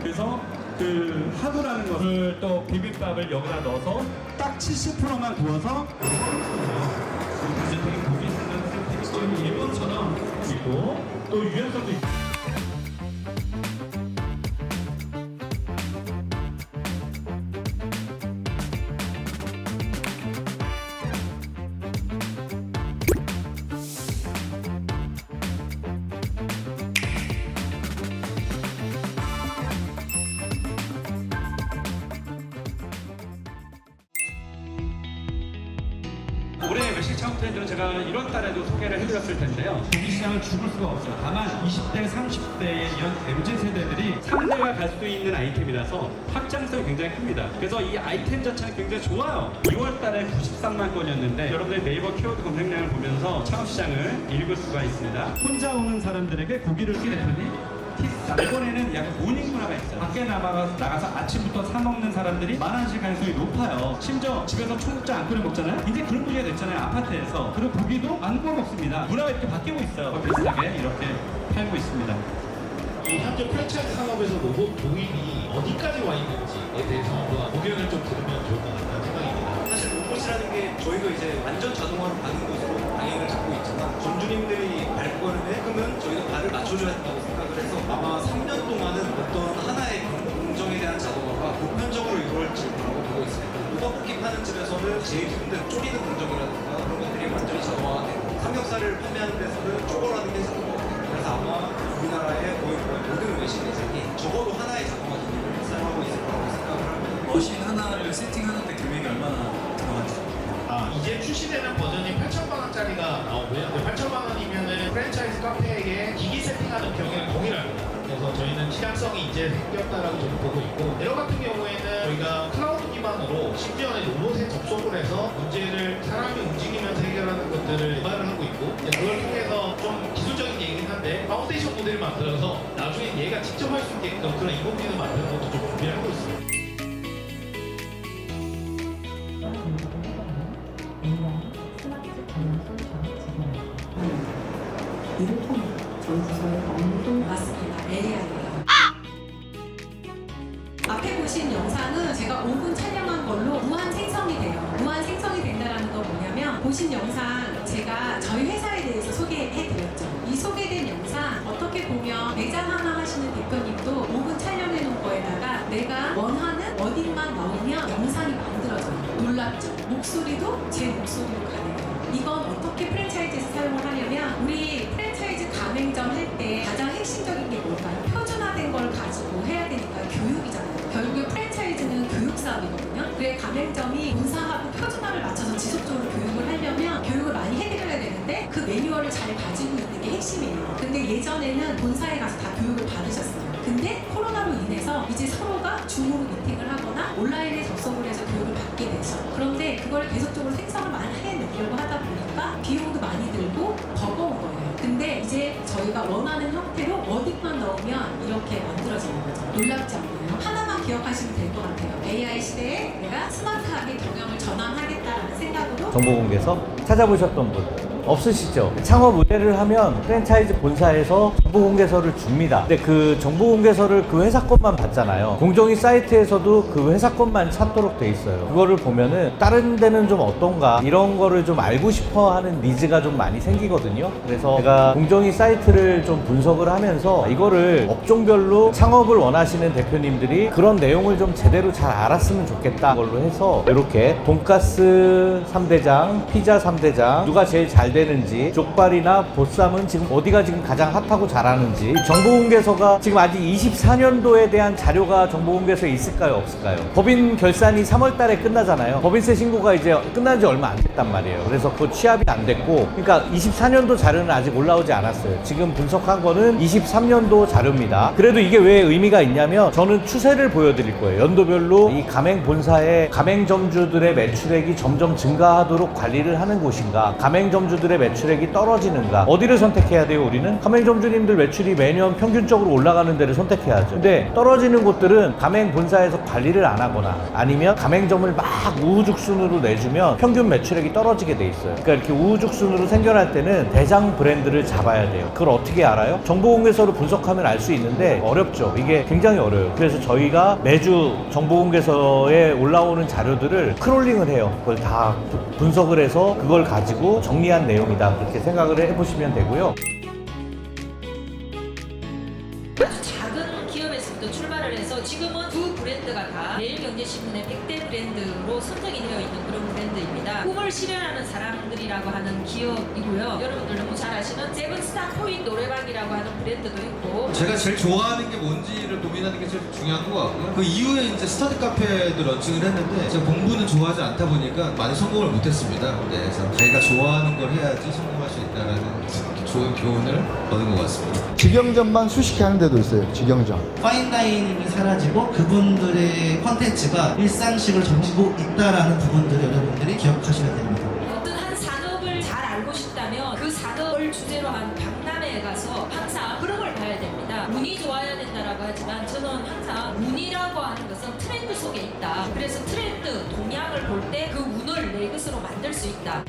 그래서 그 하도라는 것을 또 비빔밥을 여기다 넣어서 딱 70%만 구워서 지금 일본처럼 있고 또 유연성도 있고 올해 외식 창업 트렌드는 제가 1월 달에도 소개를 해드렸을 텐데요. 고기 시장은 죽을 수가 없어요. 다만 20대, 30대의 이런 MZ 세대들이 상대가 갈 수 있는 아이템이라서 확장성이 굉장히 큽니다. 그래서 이 아이템 자체는 굉장히 좋아요. 2월 달에 93만 건이었는데 여러분의 네이버 키워드 검색량을 보면서 창업 시장을 읽을 수가 있습니다. 혼자 오는 사람들에게 고기를 쓰게 대표 님 자, 이번에는 약간 모닝 문화가 있어요. 밖에 나가서, 나가서 아침부터 사 먹는 사람들이 많아질 가능성이 높아요. 심지어 집에서 청국장 안 끓여 먹잖아요. 이제 그런 분위기가 됐잖아요. 아파트에서. 그리고 고기도 안 구워 먹습니다. 문화가 이렇게 바뀌고 있어요. 비슷하게 이렇게 팔고 있습니다. 이 현재 프랜차이즈 산업에서 로봇 도입이 어디까지 와 있는지에 대해서 한번 고견을 좀 들으면 좋을 것 같다는 생각입니다. 사실 로봇이라는 게 저희도 이제 완전 자동화로 가는 곳으로 방향을 잡고 있지만 점주님들이 발권을 해그면 저희도 발을 맞춰줘야 한다고 생각을 해서 아마 3년 동안은 어떤 하나의 공정에 대한 자동화가 보편적으로 이루어질 거라고 보고 있습니다. 호박볶이 파는 집에서는 제일 힘든 쪼리는 공정이라든가 그런 것들이 완전히 자동화가 되고 삼겹살을 판매하는 데서는 쪼거라는 게 자동화가 되고 그래서 아마 우리나라의 거의 모든 외식 매장이 적어도 하나의 자동화 기기를 사용하고 있을 거라고 생각을 합니다. 머신 하나를 세팅하는데 금액이 얼마나? 아, 이제 출시되는 버전이 8천만 원짜리가 나오고요. 8천만 원이면은 프랜차이즈 카페에 기기 세팅하는 경우는 동일합니다. 그래서 저희는 시장성이 이제 생겼다라고 저는 보고 있고 에러 같은 경우에는 저희가 클라우드 기반으로 심지어는 로봇에 접속을 해서 문제를 사람이 움직이면서 해결하는 것들을 개발을 하고 있고 그걸 통해서 좀 기술적인 얘기긴 한데 파운데이션 모델을 만들어서 나중에 얘가 직접 할 수 있게끔 그런 인공지능 만드는 것도 좀 준비를 하고 있습니다. 이를 통해 저희 부서의 업무도 맞습니다. AI예요. 앞에 보신 영상은 제가 5분 촬영한 걸로 무한 생성이 돼요. 무한 생성이 된다는 건 뭐냐면 보신 영상 제가 저희 회사에 대해서 소개해드렸죠. 이 소개된 영상 어떻게 보면 매장 하나 하시는 대표님도 5분 촬영해 놓은 거에다가 내가 원하는 워딩만 넣으면 영상이 만들어져요. 놀랍죠? 목소리도 제 목소리로 가네요. 이건 어떻게 프랜차이즈에서 사용을 하냐면 우리 프랜 잘 가지고 있는 게 핵심이에요. 근데 예전에는 본사에 가서 다 교육을 받으셨어요. 근데 코로나로 인해서 이제 서로가 줌으로 미팅을 하거나 온라인에 접속을 해서 교육을 받게 되죠. 그런데 그걸 계속적으로 생성을 많이 해내려고 하다 보니까 비용도 많이 들고 버거운 거예요. 근데 이제 저희가 원하는 형태로 워딩만 넣으면 이렇게 만들어지는 거죠. 놀랍지 않나요? 하나만 기억하시면 될 것 같아요. AI 시대에 내가 스마트하게 경영을 전환하겠다라는 생각으로 정보공개서 찾아보셨던 분 없으시죠? 창업 의뢰를 하면 프랜차이즈 본사에서 정보공개서를 줍니다. 근데 그 정보공개서를 그 회사 것만 받잖아요. 공정위 사이트에서도 그 회사 것만 찾도록 돼 있어요. 그거를 보면은 다른 데는 좀 어떤가 이런 거를 좀 알고 싶어 하는 니즈가 좀 많이 생기거든요. 그래서 제가 공정위 사이트를 좀 분석을 하면서 이거를 업종별로 창업을 원하시는 대표님들이 그런 내용을 좀 제대로 잘 알았으면 좋겠다 걸로 해서 이렇게 돈가스 3대장, 피자 3대장 누가 제일 잘 되는지 족발이나 보쌈은 지금 어디가 지금 가장 핫하고 잘 하는지 정보공개서가 지금 아직 24년도에 대한 자료가 정보공개서에 있을까요 없을까요? 법인 결산이 3월 달에 끝나잖아요. 법인세 신고가 이제 끝난 지 얼마 안 됐단 말이에요. 그래서 그 취합이 안 됐고 그러니까 24년도 자료는 아직 올라오지 않았어요. 지금 분석한 거는 23년도 자료입니다. 그래도 이게 왜 의미가 있냐면 저는 추세를 보여드릴 거예요. 연도별로 이 가맹 본사의 가맹점주들의 매출액이 점점 증가하도록 관리를 하는 곳인가, 가맹점주들의 매출액이 떨어지는가, 어디를 선택해야 돼요, 우리는? 가맹점주님들 곳들 매출이 매년 평균적으로 올라가는 데를 선택해야죠. 근데 떨어지는 곳들은 가맹 본사에서 관리를 안 하거나 아니면 가맹점을 막 우후죽순으로 내주면 평균 매출액이 떨어지게 돼 있어요. 그러니까 이렇게 우후죽순으로 생겨날 때는 대장 브랜드를 잡아야 돼요. 그걸 어떻게 알아요? 정보공개서로 분석하면 알 수 있는데 어렵죠. 이게 굉장히 어려워요. 그래서 저희가 매주 정보공개서에 올라오는 자료들을 크롤링을 해요. 그걸 다 부- 분석을 해서 그걸 가지고 정리한 내용이다. 그렇게 생각을 해보시면 되고요. 아주 작은 기업에서부터 출발을 해서 지금은 두 브랜드가 다 매일경제신문의 100대 브랜드로 선정이 되어 있는 그런 브랜드입니다. 꿈을 실현하는 사람들이라고 하는 기업이고요. 여러분들 너무 잘 아시는 세븐스타 코인 노래방이라고 하는 브랜드도 있고 제가 제일 좋아하는 게 뭔지를 고민하는 게 제일 중요한 것 같고요. 그 이후에 이제 스타트 카페도 런칭을 했는데 제가 공부는 좋아하지 않다 보니까 많이 성공을 못했습니다. 네, 그래서 자기가 좋아하는 걸 해야지 성공할 수 있다는 좋은 교훈을 얻은 것 같습니다. 직영점만 수십 개 하는 데도 있어요. 직영점. 파인다이닝이 사라지고 그분들의 컨텐츠가 일상식을 점치고 있다라는 부분들을 여러분들이 기억하셔야 됩니다. 어떤 한 산업을 잘 알고 싶다면 그 산업을 주제로 한 박람회에 가서 항상 흐름을 봐야 됩니다. 운이 좋아야 된다라고 하지만 저는 항상 운이라고 하는 것은 트렌드 속에 있다. 그래서 트렌드 동향을 볼 때 그 운을 내 것으로 만들 수 있다.